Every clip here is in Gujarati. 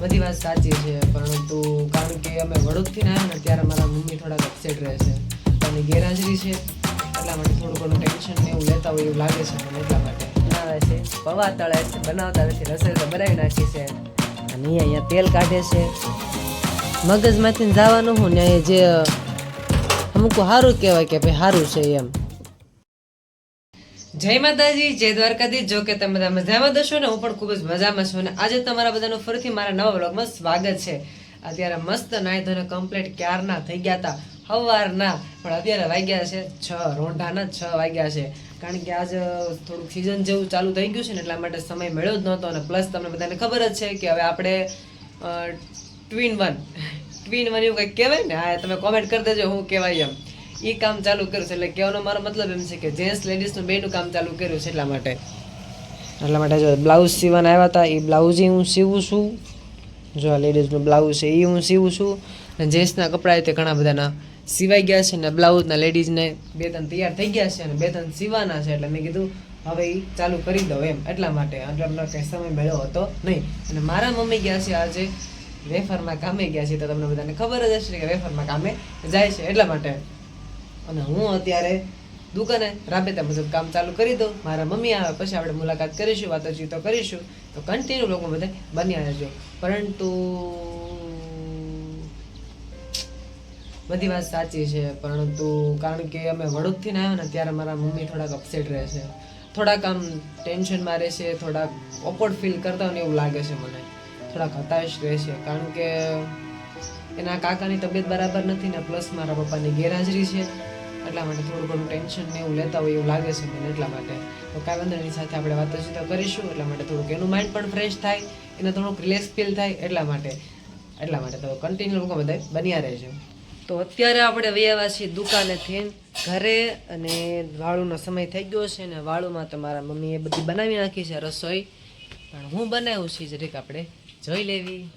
બધી વાત સાચી છે, પરંતુ કારણ કે અમે વડોદથી આવ્યા ને ત્યારે મારા મમ્મી થોડાક અપસેટ રહે છે. અને ગેરહાજરી છે, એટલા માટે થોડું ઘણું ટેન્શન ને એવું લેતા હોય એવું લાગે છે મને એટલા માટે. બનાવે છે, પવા તળે છે, બનાવતા નથી રસોઈ તો બનાવી નાખી છે. અને અહીંયા તેલ કાઢે છે. મગજમાંથી જવાનું હું ને જે અમુક સારું કહેવાય કે ભાઈ સારું છે એમ. જય માતાજી, જય દ્વારકાધીશ. જો કે તમે બધા મજામાં દશો ને, હું પણ ખૂબ જ મજામાં છું. અને આજે તમારા બધાનું ફરીથી મારા નવા વ્લોગમાં સ્વાગત છે. અત્યારે મસ્ત નાય ધોને કમ્પ્લીટ ક્યારના થઈ ગયા હતા સવારના પણ અત્યારે વાગ્યા છે છ, રોંઢાના છ વાગ્યા છે. કારણ કે આજ થોડુંક સિઝન જેવું ચાલુ થઈ ગયું છે ને, એટલા માટે સમય મળ્યો જ નહોતો. અને પ્લસ તમને બધાને ખબર જ છે કે હવે આપણે ટ્વિન વન ટ્વિન વન એવું કંઈક કહેવાય ને? હા, તમે કોમેન્ટ કરી દેજો હું કહેવાય એમ. એ કામ ચાલુ કર્યું છે. એટલે કહેવાનો મારો મતલબ એમ છે કે જેન્ટ્સ લેડીઝનું બેનું કામ ચાલુ કર્યું છે એટલા માટે. એટલા માટે જો બ્લાઉઝ સીવાના આવ્યા હતા એ બ્લાઉઝ હું સીવું છું. જો આ લેડીઝનું બ્લાઉઝ છે એ હું સીવું છું. અને જેન્ટ્સના કપડાં તે ઘણા બધાના સિવાઈ ગયા છે ને બ્લાઉઝના લેડીઝને બે ત્રણ તૈયાર થઈ ગયા છે અને બે ત્રણ સીવાના છે. એટલે મેં કીધું, હવે એ ચાલુ કરી દઉં એમ. એટલા માટે અમને કંઈ સમય મળ્યો હતો નહીં. અને મારા મમ્મી ગયા છે આજે વેફરમાં કામે ગયા છે. તો તમને બધાને ખબર જ હશે કે વેફરમાં કામે જાય છે એટલા માટે. અને હું અત્યારે દુકાને રાબેતા મુજબ કામ ચાલુ કરી દઉં. મારા મમ્મી આવે, પછી આપણે મુલાકાત કરીશું, વાતચીતો કરીશું. તો કન્ટિન્યુ લોકો બધા બન્યા રહેજો. પરંતુ બધી વાત સાચી છે, પરંતુ કારણ કે અમે વડોદથી આવ્યા ને ત્યારે મારા મમ્મી થોડાક અપસેટ રહે છે. થોડાક આમ ટેન્શનમાં રહે છે, થોડાક ઓપોર્ડ ફીલ કરતા હોય એવું લાગે છે મને. થોડાક હતાશ રહે છે, કારણ કે એના કાકાની તબિયત બરાબર નથી ને પ્લસ મારા પપ્પાની ગેરહાજરી છે. એટલા માટે થોડું ઘણું ટેન્શન ને એવું લેતા હોય એવું લાગે છે મને એટલા માટે. તો કાંઈ વાંધો એની સાથે આપણે વાતચીતો કરીશું એટલા માટે થોડુંક એનું માઇન્ડ પણ ફ્રેશ થાય એને થોડુંક રિલેક્સ ફીલ થાય એટલા માટે. એટલા માટે તો કન્ટિન્યુ લોકો બધા બન્યા રહેજો તો અત્યારે આપણે વૈયાવા છીએ દુકાનેથી ઘરે અને વાળુનો સમય થઈ ગયો છે ને વાળુમાં તો મારા મમ્મીએ બધી બનાવી નાખી છે રસોઈ. પણ હું બનાવું છું જરીક આપણે જોઈ લેવી.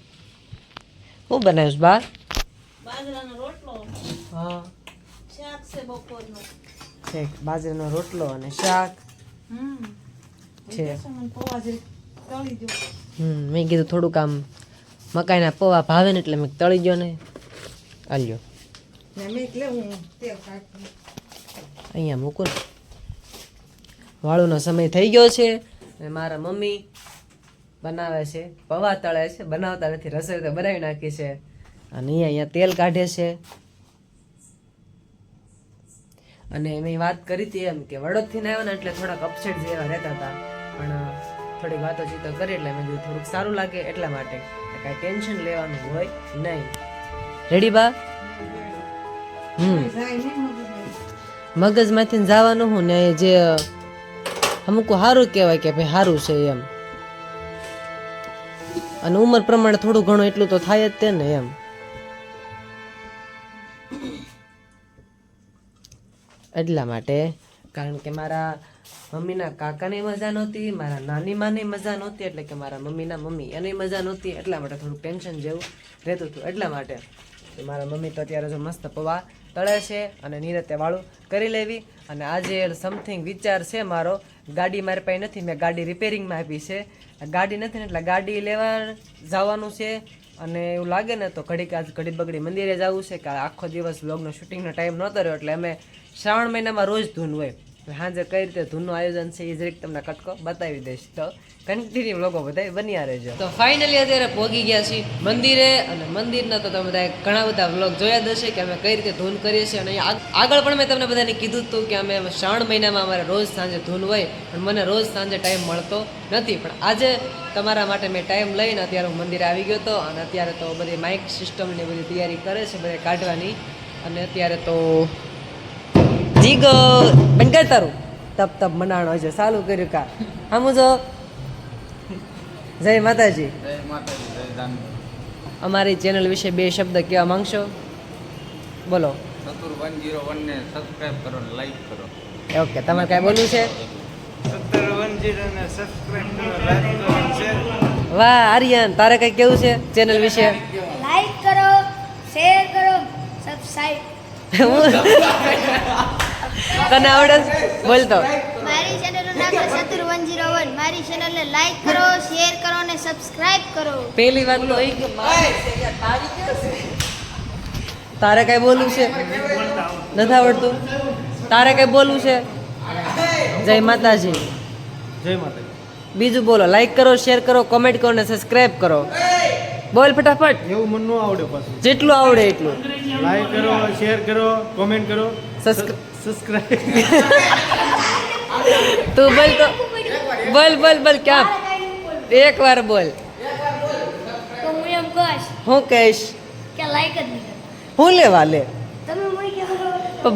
હું બનાવીશ બા? બાજરાનો રોટલો. હા. શાક છે બપોરનું. છે બાજરીનો રોટલો અને શાક. હમ. છે. હમ મેં કીધું થોડુંક આમ મકાઈના પૌવા ભાવે ને એટલે મેં તળી ગયો ને. આલ્યો. અહીંયા મૂકું વાળુનો સમય થઈ ગયો છે અને મારા મમ્મી બનાવે છે પૌવા તળે છે બનાવતા નથી રસોઈ તો બનાવી નાખી છે. અને અહીંયા અહીંયા તેલ કાઢે છે. અને મેં વાત કરી હતી એમ કે વડોદથી આવ્યો ને એટલે થોડાક અપસેટ જેવા રહેતા હતા. પણ થોડીક વાતો ચીતો કરી એટલે મેં થોડુંક સારું લાગે એટલા માટે. કાંઈ ટેન્શન લેવાનું હોય નહીં. રેડી બા? હમ. મગજમાંથી જવાનું હું ને જે અમુક સારું કહેવાય કે ભાઈ સારું છે એમ. અને ઉંમર પ્રમાણે થોડું ઘણું એટલું તો થાય જ તે ને એમ. એટલા માટે. કારણ કે મારા મમ્મીના કાકાની મજા નહોતી, મારા નાની માની મજા નહોતી, એટલે કે મારા મમ્મીના મમ્મી એની મજા નહોતી, એટલા માટે થોડું ટેન્શન જેવું રહેતું હતું, એટલા માટે. મારા મમ્મી તો અત્યારે જો મસ્ત પવા તળે છે અને નિરતે વાળું કરી લેવી. અને આજે સમથિંગ વિચાર છે મારો, ગાડી મારી પાસે નથી, મેં ગાડી રિપેરિંગમાં આપી છે. ગાડી નથી ને એટલે ગાડી લેવા જવાનું છે. અને એવું લાગે ને તો ઘડીક આજ ઘડી બગડી મંદિરે જવું છે કે આખો દિવસ વ્લોગનો શૂટિંગનો ટાઈમ નહોતો રહ્યો એટલે અમે શ્રાવણ મહિનામાં રોજ ધૂન હોય. સાંજે કઈ રીતે ધૂનનું આયોજન છે એ જ રીતે તમને કટકો બતાવી દઈશ. તો કન્ટિન્યુ લોકો બધા બન્યા રહેજો. તો ફાઇનલી અત્યારે પહોંચી ગયા છીએ મંદિરે અને મંદિરના તો તમે બધા ઘણા બધા વ્લોગ જોયા જ હશે કે અમે કઈ રીતે ધૂન કરીએ છીએ. અને આગળ પણ મેં તમને બધાને કીધું હતું કે અમે શ્રાવણ મહિનામાં અમારે રોજ સાંજે ધૂન હોય પણ મને રોજ સાંજે ટાઈમ મળતો નથી. પણ આજે તમારા માટે મેં ટાઈમ લઈને અત્યારે હું મંદિરે આવી ગયો હતો અને અત્યારે તો બધી માઇક સિસ્ટમની બધી તૈયારી કરે છે બધે કાઢવાની. અને અત્યારે તો જીગો પણ કરતા તારું. તપ તપ મનાણો છે સારું કર્યું કા. આમ જો. જય માતાજી. જય માતાજી જય દાન અમારી ચેનલ વિશે બે શબ્દ કહેવા માંગશો? બોલો. સતુર વન જીરો વનને સબસ્ક્રાઈબ કરો લાઈક કરો. ઓકે તમારે કાંઈ બોલવું છે? સત્તર વન જીરોને સબસ્ક્રાઈબ કરો લાઈક કરો શેર વાહ આર્યન તારે કંઈ કેવું છે ચેનલ વિશે? લાઈક કરો શેર કરો સબસ્ક્રાઇબ તને આવડે છે? બોલ તો. મારી ચેનલનું નામ છે ચતુર જીરો વન મારી ચેનલને લાઈક કરો શેર કરો અને સબસ્ક્રાઇબ કરો. પહેલી વાત તો એ કે તારી કઈ બોલવું છે? નથી આવડતું? તારે કઈ બોલવું છે? જય માતાજી. જય માતાજી. બીજું બોલો લાઈક કરો શેર કરો કોમેન્ટ કરો ને સબસ્ક્રાઇબ કરો. બોલ ફટાફટ. એવું મન ન આવડે પાછું. જેટલું આવડે એટલું. લાઈક કરો શેર કરો કોમેન્ટ કરો. Subscri- સબસ્ક્રાઇબ તું બોલ તો બોલ બોલ બોલ ક્યાં એક વાર બોલ હું એમ કહીશ હું કે લાઈક જ નહીં હું લેવા લે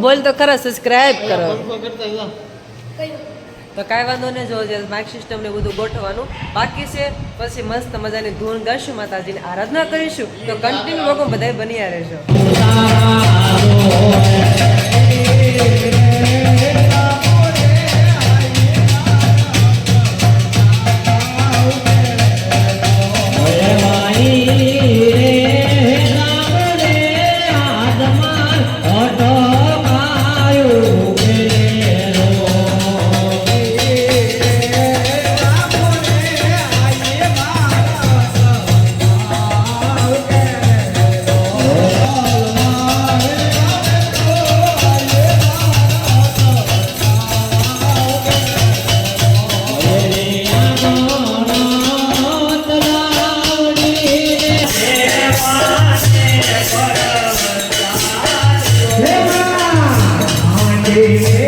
બોલ તો ખરા સબસ્ક્રાઇબ કરો તો કાંઈ વાંધો નહીં જો જે માઇક સિસ્ટમ ને બધું ગોઠવવાનું. બાકી છે પછી મસ્ત મજાની ધૂન ગાશું માતાજીની આરાધના કરીશું. તો કન્ટિન્યુ લોકો બધાય બન્યા રહેશો sei.